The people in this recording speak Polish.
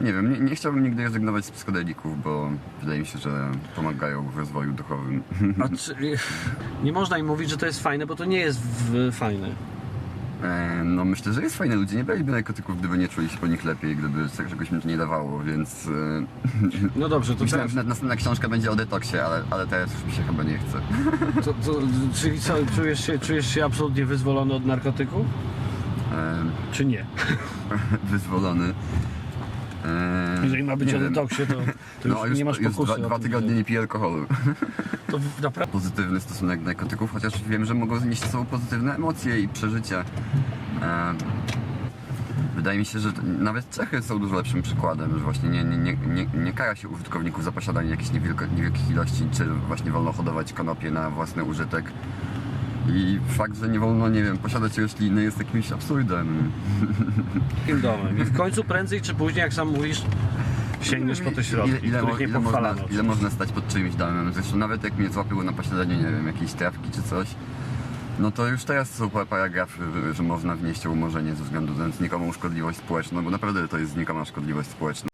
nie wiem, nie, nie chciałbym nigdy rezygnować z psychodelików, bo wydaje mi się, że pomagają w rozwoju duchowym. A czy, nie można im mówić, że to jest fajne, bo to nie jest w, fajne. E, No myślę, że jest fajne. Ludzie nie braliby narkotyków, gdyby nie czuli się po nich lepiej, gdyby czegoś im to nie dawało, więc... e, No dobrze, to Myślałem, teraz, że następna książka będzie o detoksie, ale, ale teraz już mi się chyba nie chce. to, to, czyli co, czujesz się, czujesz się absolutnie wyzwolony od narkotyków? E, Czy nie? Wyzwolony. E, Jeżeli ma być nie o wiem. detoksie, to, to już, No, już, nie masz już pokusy. dwa, o dwa tym, tygodnie nie piję alkoholu. To w- naprawdę... Pozytywny stosunek do narkotyków, chociaż wiem, że mogą nieść ze sobą pozytywne emocje i przeżycia. E, wydaje mi się, że t- nawet Czechy są dużo lepszym przykładem, że właśnie nie, nie, nie, nie, nie kara się użytkowników za posiadanie jakichś niewielko, niewielkich ilości, czy właśnie wolno hodować konopie na własny użytek. I fakt, że nie wolno, nie wiem, posiadać rośliny jest jakimś absurdem. Takim domem. I w końcu prędzej czy później, jak sam mówisz, sięgniesz po te środki, ile, ile, których nie ile, można, pochwalano. ile można stać pod czyimś domem? Zresztą nawet jak mnie złapiło na posiadaniu, nie wiem, jakiejś trawki czy coś, no to już teraz są pa- paragrafy, że można wnieść o umorzenie ze względu na znikomu szkodliwość społeczną, bo naprawdę to jest znikoma szkodliwość społeczna.